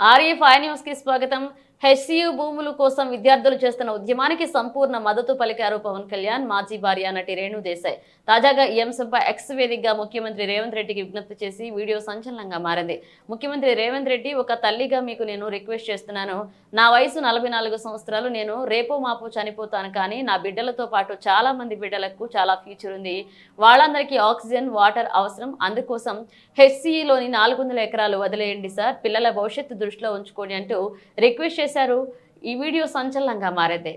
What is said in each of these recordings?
RA five news కి స్వాగతం HCU భూములు కోసం విద్యార్థులు చేస్తున్న ఉద్యమానికి సంపూర్ణ మద్దతు పలికారు పవన్ కళ్యాణ్ మాజీ భార్య నటి రేణు దేశాయ్. తాజాగా ఈ అంశంపై ఎక్స్ వేదికగా ముఖ్యమంత్రి రేవంత్ రెడ్డికి విజ్ఞప్తి చేసి వీడియో సంచలనంగా మారింది. ముఖ్యమంత్రి రేవంత్ రెడ్డి ఒక తల్లిగా మీకు నేను రిక్వెస్ట్ చేస్తున్నాను. నా వయసు నలభై నాలుగు సంవత్సరాలు నేను రేపో మాపో చనిపోతాను కానీ నా బిడ్డలతో పాటు చాలా మంది బిడ్డలకు చాలా ఫ్యూచర్ ఉంది. వాళ్ళందరికీ ఆక్సిజన్ వాటర్ అవసరం. అందుకోసం హెచ్సిఈలోని నాలుగు వందల ఎకరాలు వదిలేయండి సార్. పిల్లల భవిష్యత్తు దృష్టిలో ఉంచుకోండి అంటూ రిక్వెస్ట్ చేశారు? ఈ వీడియో సంచలనంగా మారేది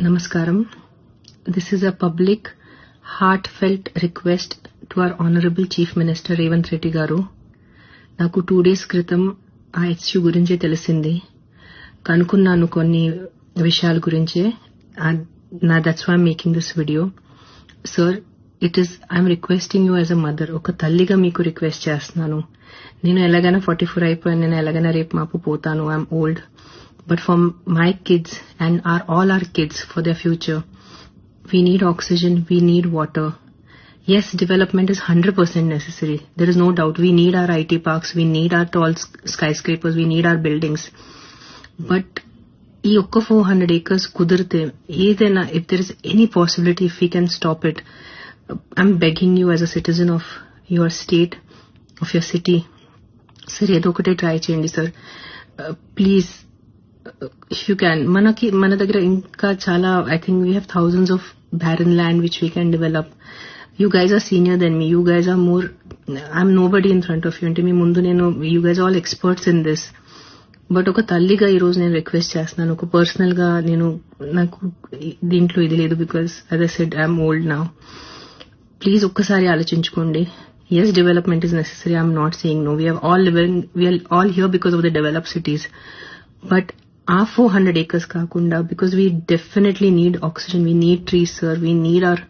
నమస్కారం. This is a public heart felt request to our honourable chief minister Revanth Reddy garu. నాకు టూ డేస్ క్రితం ఆ హెచ్సి గురించే తెలిసింది. కనుకున్నాను కొన్ని విషయాల గురించే. నా that's why making this video sir it is I'm requesting you as a mother ఒక తల్లిగా మీకు రిక్వెస్ట్ చేస్తున్నాను నేను ఎలాగైనా ఫార్టీ ఫోర్ అయిపోయాను నేను ఎలాగైనా రేపు మాపు పోతాను I'm old but for my kids and our all our kids for their future we need oxygen we need water yes development is 100% necessary there is no doubt we need our it parks we need our tall sk- skyscrapers we need our buildings but ఈ ఒక్క four hundred acres కుదిరితే ఏదైనా if there is any possibility if you can stop it I'm begging you as a citizen of your state, of your city, sir ఏదో ఒకటే try చేయండి sir please if you can మనకి మన దగ్గర ఇంకా చాలా I think we have thousands of barren land which we can develop you guys are senior than me you guys are more I'm nobody in front of you అంటే మీ ముందు నేను you guys all experts in this but ఒక తల్లిగా ఈ రోజు నేను request చేస్తున్నాను. ఒక పర్సనల్గా నేను నాకు దీంట్లో ఇది లేదు బికాస్ అదే సెడ్ ఐఎమ్ ఓల్డ్ నా ప్లీజ్ ఒక్కసారి ఆలోచించుకోండి yes development is necessary I'm not saying no we all living we are all here because of the develop cities but a four hundred acres కాకుండా because we definitely need oxygen we need trees sir we need our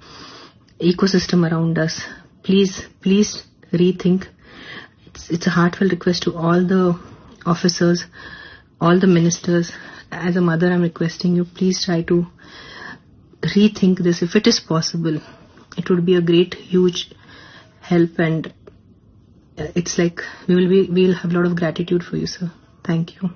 ecosystem around us. Please, please rethink. It's, it's a heartfelt request to all the officers, all the ministers. As a mother, I'm requesting you, please try to rethink this if it is possible. It would be a great, huge help, and uh, it's like we will be, we will have a lot of gratitude for you, sir. Thank you.